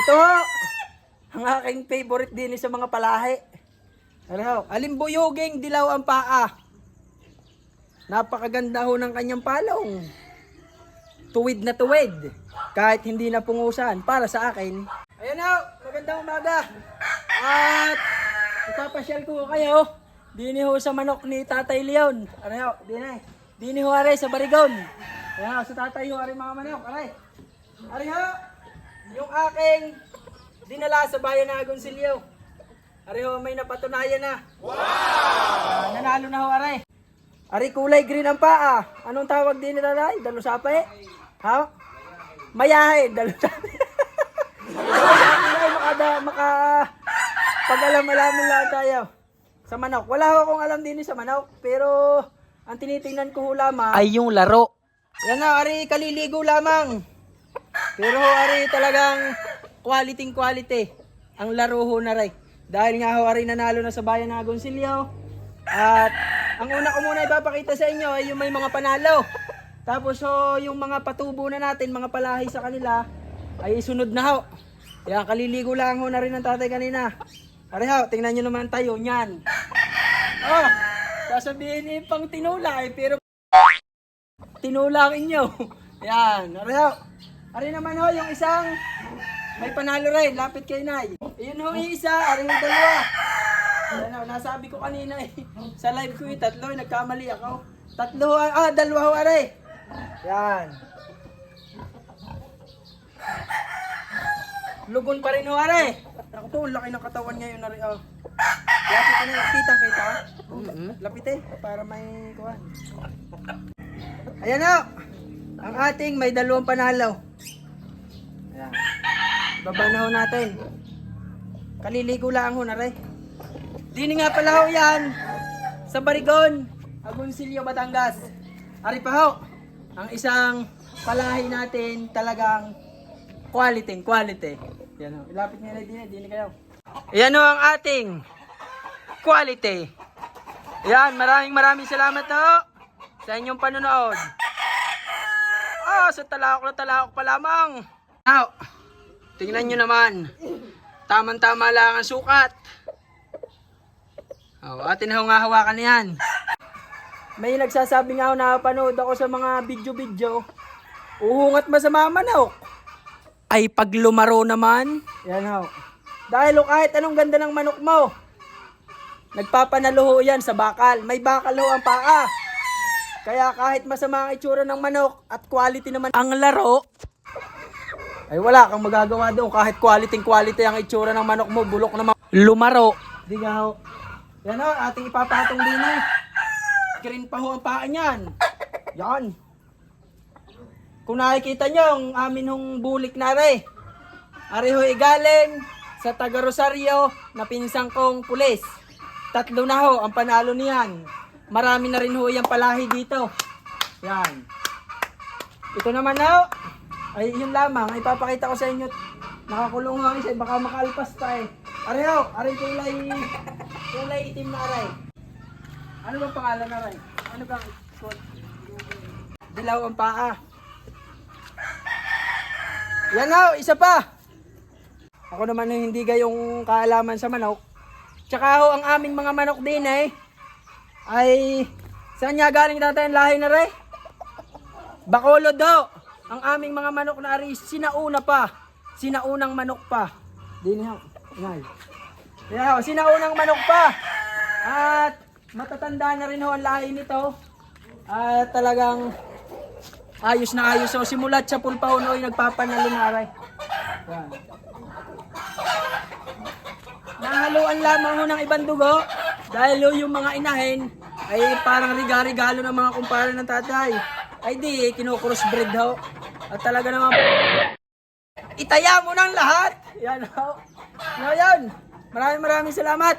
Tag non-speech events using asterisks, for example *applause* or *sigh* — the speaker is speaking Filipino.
Ito ang aking favorite din sa mga palahi. Ano ho, alimbuyoging dilaw ang paa. Napakaganda ho ng kanyang palong. Tuwid na tuwid. Kahit hindi na pungusan. Para sa akin. Ayan ho, magandang umaga. At ipapasyal ko kayo. Dini ho sa manok ni Tatay Leon. Ano ho, dini. Dini ho aray sa Barigon. Ayan ho, sa Tatay ho aray mga manok. Aray. Aray ho, yung aking dinala sa bayan na Agoncillo. Aray ho, may napatunayan na. Wow! nanalo na ho aray. Ari kulay green ang paa. Anong tawag din nila ray? Dalusape? Ha? Mayahe, dalusape. Dalusape *laughs* maka, maka pag alam alaman lang tayo. Sa manok. Wala ho akong alam din sa manok. Pero ang tinitingnan ko ho lamang ay yung laro. Yan na, Ari, kaliligo lamang. Pero ho, Ari, talagang quality quality. Ang laro ho na ray. Dahil nga ho, Ari, nanalo na sa bayan ng Agoncillo. At ang una ko muna ipapakita sa inyo ay yung may mga panalo. Tapos ho, yung mga patubo na natin, mga palahi sa kanila, ay sunod na ho. Kaya kaliligo lang ho na rin ang tatay kanina. Ari ho, tingnan nyo naman tayo, yan. Oh, sasabihin ni pang tinula eh, pero tinula ang inyo. Yan, ari ho. Ari naman ho, yung isang may panalo rin, lapit kay Nay. Yun ho, yung isa, ari yung dalawa. Ano, nasabi ko kanina eh. Sa live ko yung tatlo, eh, nagkamali ako. Tatlo, ah, dalawa ho, are. Yan. Lugon pa rin ho, are. Ako po, ang laki ng katawan ngayon, are. Oh. Lapit na, kita, kita. Lapit eh, para may kuhan. Ayan ho. Ang ating may dalawang panalo. Ayan. Baba na ho natin. Kaliligo lang ho, nare. Dini nga pala ho yan. Sa Barigon, Agoncillo, Batangas. Ari pa ho. Ang isang palahi natin talagang quality, quality. Yan ho. Ilapit niya na din, dini kayo. Yan ho ang ating quality. Yan, maraming maraming salamat ho sa inyong panonood. Ah, sa talakok na talakok pa lamang. Now, tingnan nyo naman. Tamang-tama lang ang sukat. Oh, atin ho nga hawakan yan. May nagsasabi nga ako na panood ako sa mga video-video. Uhungat masama manok. Ay pag lumaro naman. Yan ho. Dahil ho, kahit anong ganda ng manok mo. Nagpapanalo ho yan sa bakal. May bakal ho ang paa. Kaya kahit masama ang itsura ng manok at quality naman ang laro, ay wala kang magagawa doon. Kahit quality quality ang itsura ng manok mo, bulok naman lumaro. Di nga ho. Yan ho, ating ipapatong din eh. Green pa ho ang paa niyan. Yan. Kung nakikita nyo, ang amin hong bulik na re. Ari ho igaling sa taga Rosario na pinsang kong pulis. Tatlo na ho ang panalo niyan. Marami na rin ho yung palahi dito. Yan. Ito naman ho. Ay yun lamang. Ipapakita ko sa inyo. Nakakulong ang isa. Baka makalpas pa eh. Ari ho. Ari kulay. Kulay itim na aray. Ano bang pangalan na aray? Ano bang Dilaw ang paa. Yan ho. Isa pa. Ako naman yung hindi gayong kaalaman sa manok. Tsaka ho ang aming mga manok din eh. Ay, saan nga galing tatay ang lahi na re? Bacolod daw. Ang aming mga manok na ari, sinauna pa. Sinaunang manok pa. Di niya. Ngay. Yeah, sinaunang manok pa. At matatanda na rin ho ang lahi nito. At talagang ayos na ayos. So simulat sa pulpa ho noy nagpapanalo na aray. Nahaluan lamang ho ng ibang dugo dahil ho yung mga inahin ay parang riga-regalo ng mga kumpare ng tatay. Ay di, kinukrossbreed ho. At talaga naman, itaya mo ng lahat. Yan ho. Ngayon, maraming maraming salamat.